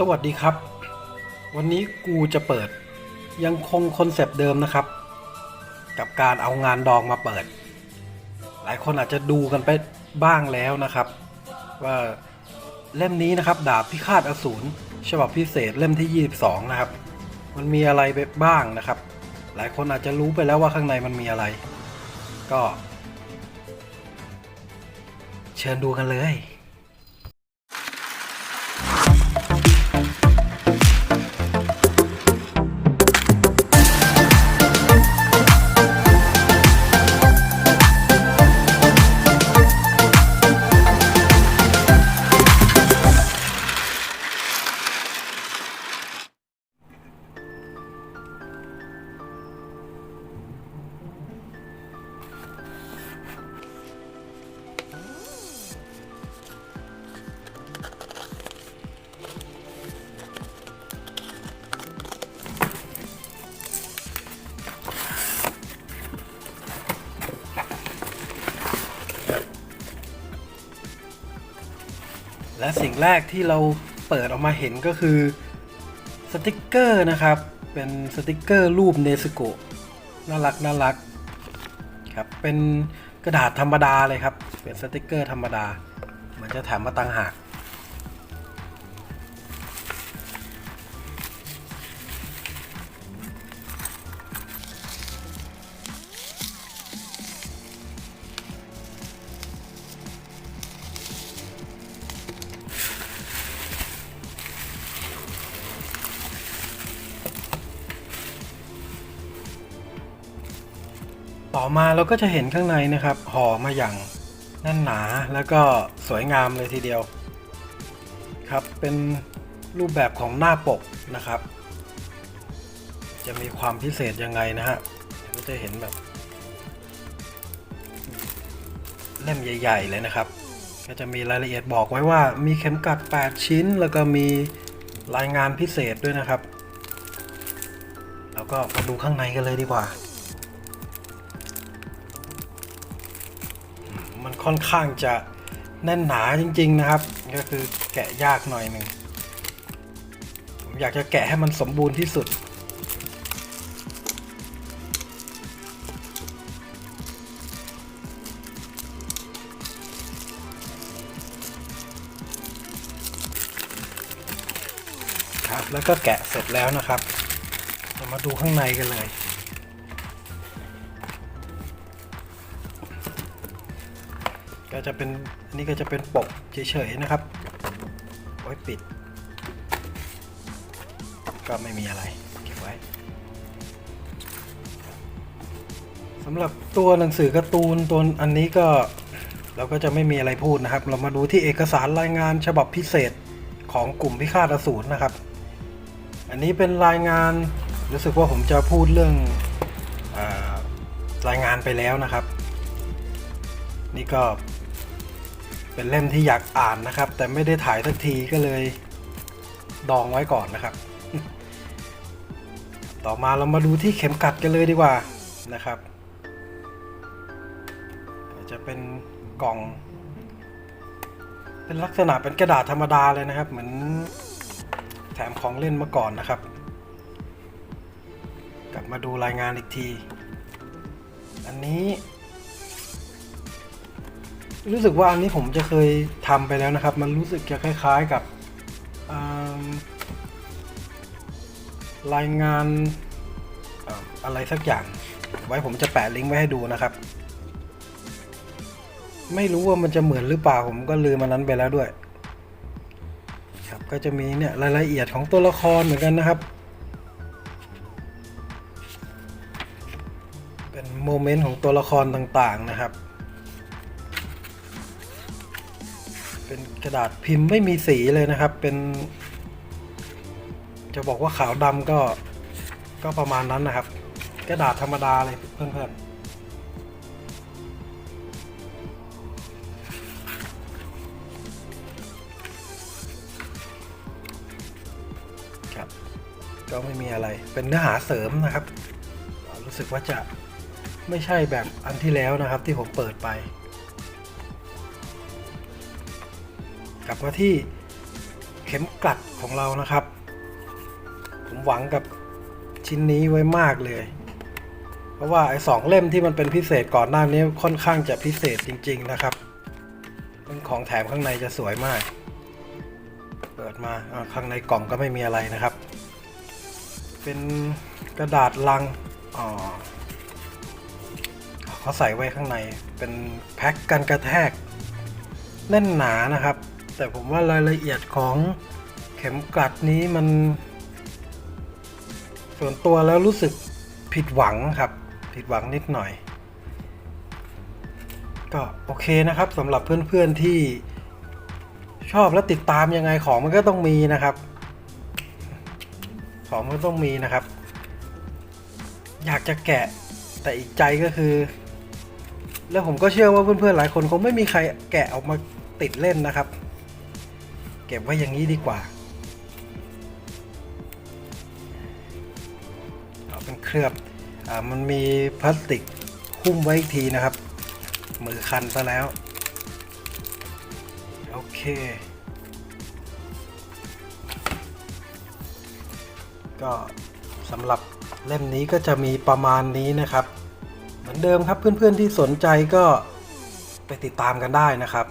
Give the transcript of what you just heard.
สวัสดีครับ วันนี้กูจะเปิดยังคงคอนเซปต์เดิมนะครับ กับการเอางานดองมาเปิด หลายคนอาจจะดูกันไปบ้างแล้วนะครับ ว่าเล่มนี้นะครับ ดาบพิฆาตอสูรฉบับพิเศษเล่มที่ 22 นะครับ มันมีอะไรไปบ้างนะครับ หลายคนอาจจะรู้ไปแล้วว่าข้างในมันมีอะไร ก็ เชิญดูกันเลย และสิ่งแรกที่เราเปิดออกมาเห็นก็คือสติกเกอร์นะครับ เป็นสติกเกอร์รูปเนสโกะน่ารักน่ารักครับเป็นกระดาษธรรมดาเลยครับ เป็นสติกเกอร์ธรรมดาเหมือนจะแถมมาตังหาก ต่อมาเราก็จะเห็นข้างในนะครับห่อมาอย่างแน่นหนาแล้วก็สวยงามเลยทีเดียว ครับเป็นรูปแบบของหน้าปกนะครับ จะมีความพิเศษยังไงนะฮะก็จะเห็นแบบ เล่มใหญ่ ๆ เลยนะครับ ก็จะมีรายละเอียดบอกไว้ว่ามีเข็มกลัด 8 ชิ้น แล้วก็มีรายงานพิเศษด้วยนะครับ แล้วก็มาดูข้างในกันเลยดีกว่า ค่อนข้างจะแน่นหนาจริง ๆ นะครับ ก็คือแกะยากหน่อยหนึ่งผมอยากจะแกะให้มันสมบูรณ์ที่สุด ครับแล้วก็แกะเสร็จแล้วนะครับเรามาดูข้างในกันเลย ก็จะเป็นอันนี้ก็จะเป็นปกเฉยๆนะครับ ไว้ปิด ก็ไม่มีอะไรเก็บไว้สำหรับตัวหนังสือการ์ตูนตัวอันนี้ก็เราก็จะไม่มีอะไรพูดนะครับ เรามาดูที่เอกสารรายงานฉบับพิเศษของกลุ่มพิฆาตอสูรนะครับ อันนี้เป็นรายงานรู้สึกว่าผมจะพูดเรื่องอรายงานไปแล้วนะครับ นี่ก็ เป็นเล่มที่อยากอ่านนะครับ แต่ไม่ได้ถ่ายสักทีก็เลยดองไว้ก่อนนะครับ ต่อมาเรามาดูที่เข็มกัดกันเลยดีกว่านะครับ จะเป็นกล่อง เป็นลักษณะเป็นกระดาษธรรมดาเลยนะครับ เหมือนแถมของเล่นมาก่อนนะครับ กลับมาดูรายงานอีกที อันนี้ รู้สึกว่าอันนี้ผมจะเคยทำไปแล้วนะครับ มันรู้สึกจะคล้าย ๆกับรายงานอะไรสักอย่าง ไว้ผมจะแปะลิงก์ไว้ให้ดูนะครับ ไม่รู้ว่ามันจะเหมือนหรือเปล่าผมก็ลืมมันนั้นไปแล้วด้วย ครับก็จะมีเนี่ยรายละเอียดของตัวละครเหมือนกันนะครับ เป็นโมเมนต์ของตัวละครต่างๆนะครับ กระดาษพิมพ์ไม่มีสีเลยนะครับ เป็น จะบอกว่าขาวดำก็ก็ประมาณนั้นนะครับ กระดาษธรรมดาเลยเพื่อนๆครับก็ไม่มีอะไร เป็นเนื้อหาเสริมนะครับ รู้สึกว่าจะไม่ใช่แบบอันที่แล้วนะครับที่ผมเปิดไป ลับมาที่เข็มกลัดของเรานะครับ ผมหวังกับชิ้นนี้ไว้มากเลย เพราะว่าไอ้สองเล่มที่มันเป็นพิเศษก่อนหน้านี้ค่อนข้างจะพิเศษจริง ๆนะครับเป็นของแถมข้างในจะสวยมาก เปิดมาอ่าข้างในกล่องก็ไม่มีอะไรนะครับ เป็นกระดาษลังอ๋อเขาใส่ไว้ข้างในเป็นแพ็คกันกระแทกแน่นหนานะครับ แต่ผมว่ารายละเอียดของเข็มกลัดนี้มัน ส่วนตัวแล้วรู้สึกผิดหวังครับ ผิดหวังนิดหน่อย ก็โอเคนะครับสำหรับเพื่อนๆที่ชอบและติดตามยังไงของมันก็ต้องมีนะครับ ของมันต้องมีนะครับ อยากจะแกะแต่อีกใจก็คือ แล้วผมก็เชื่อว่าเพื่อนๆหลายคนคงไม่มีใครแกะออกมาติดเล่นนะครับ ก็บไว้อย่างนี้ดีกว่า เอาเป็นเคลือบอมันมีพลาสติกหุ้มไว้อีกทีนะครับ มือคันซะแล้ว โอเค ก็สำหรับเล่มนี้ก็จะมีประมาณนี้นะครับ เหมือนเดิมครับเพื่อนๆที่สนใจก็ไปติดตามกันได้นะครับ